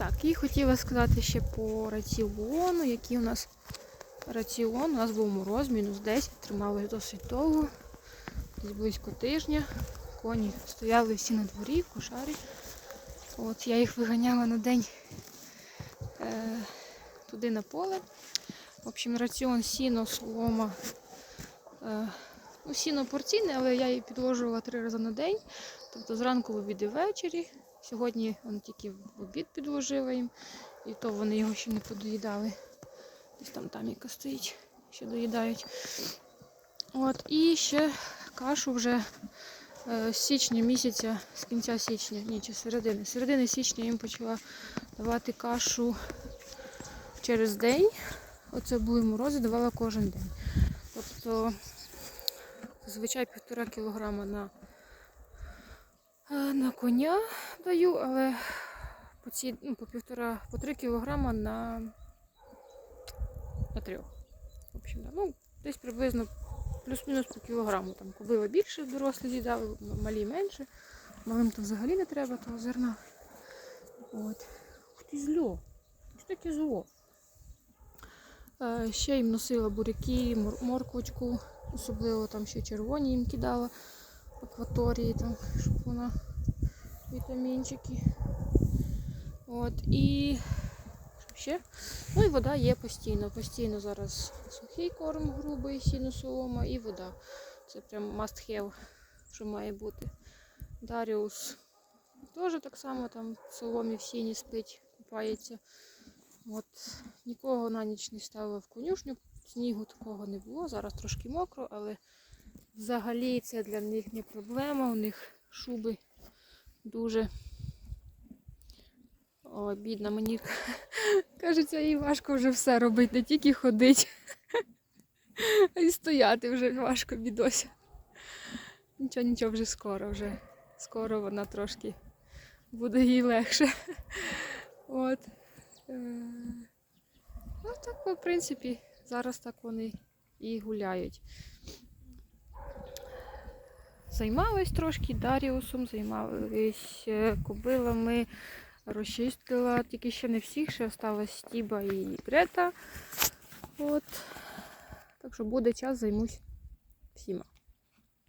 Так, і хотіла сказати ще по раціону, який у нас раціон. У нас був мороз, мінус 10, трималось досить довго, десь близько тижня. Коні стояли всі на дворі, в кошарі. От я їх виганяла на день е, туди на поле. В общем, раціон сіно, солома. Е, сіно порційне, але я її підложувала три рази на день. Тобто зранку в обід і ввечері. Сьогодні он тільки в обід підложила їм, і то вони його ще не подоїдали. Десь там таміка стоїть, ще доїдають. От, і ще кашу вже е, з січня місяця, з кінця січня, ні, чи середини. Середини січня їм почала давати кашу через день. Оце були морози, давала кожен день. Тобто, зазвичай півтора кілограма на, е, на коня даю, але по, ці, ну, по півтора, по три кілограма на, на трьох. В общем, да. ну, десь приблизно плюс-мінус по кілограму. Там кобила більше, дорослі з'їдали, м- малі менше. Малим то взагалі не треба того зерна. От. Ти зло. Що таке зло? Е, Ще їм носила буряки, мор- морквочку, особливо там ще червоні їм кидала акваторії, там, щоб вона вітамінчики. От, і ще? Ну і вода є постійно. Постійно зараз сухий корм грубий, сіно солома і вода. Це прям must have, що має бути. Даріус теж так само там в соломі в сіні спить, купається. От нікого на ніч не ставила в конюшню, снігу такого не було. Зараз трошки мокро, але взагалі це для них не проблема. У них шуби дуже. О, бідна, мені кажеться, їй важко вже все робити, не тільки ходити, а й стояти вже важко бідося. Нічого, нічого, вже скоро, вже скоро вона трошки буде їй легше. От. Е, Ну, так, в принципі, зараз так вони і гуляють. Займалась трошки Даріусом, займалась е, кобилами, розчистила, тільки ще не всіх, ще осталась Стіба і Грета. От. Так що буде час, займусь всіма.